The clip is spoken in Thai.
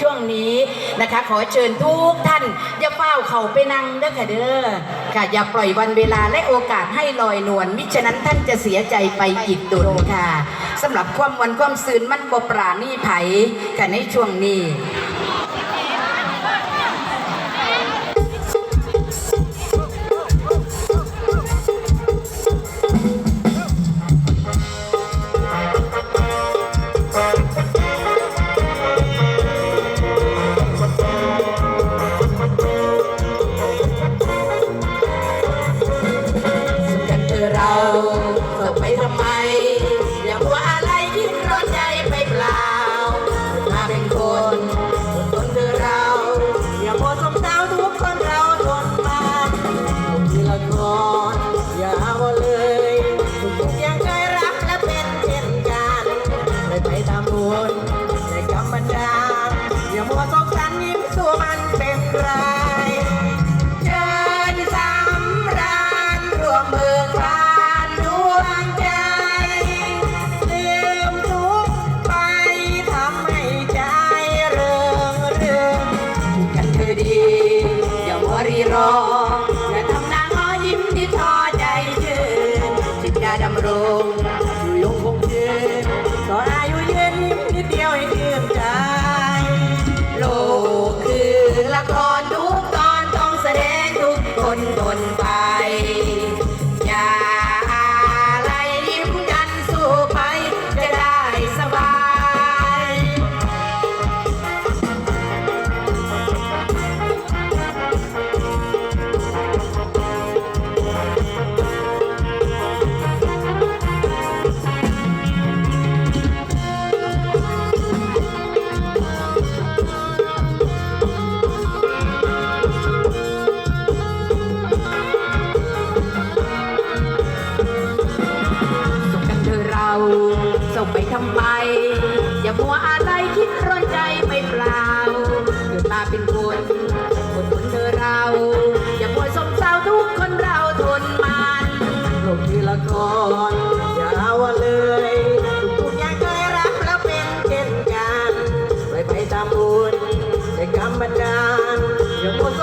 ช่วงนี้นะคะ ขอเชิญทุกท่านอย่าเฝ้าเขาไปนั่งเด้อค่ะเด้อค่ะอย่าปล่อยวันเวลาและโอกาสให้ลอยนวลมิฉะนั้นท่านจะเสียใจไปอีกดุลค่ะสำหรับความวันความซืนมันบปราณีไผค่ะในช่วงนี้ กั ด ทำไม อย่ามัวอะไรคิดร้อนใจไปเปล่าเกิดมาเป็นคนคนคนเธอเรา อย่ามัวสมเศร้าทุกคนเราทนมันโลกที่ละครอย่าว่าเลยทุกอย่างเคยรักแล้วเป็นเช่นกันไปไปตามบุญในกรรมบันดาลอย่ามัวส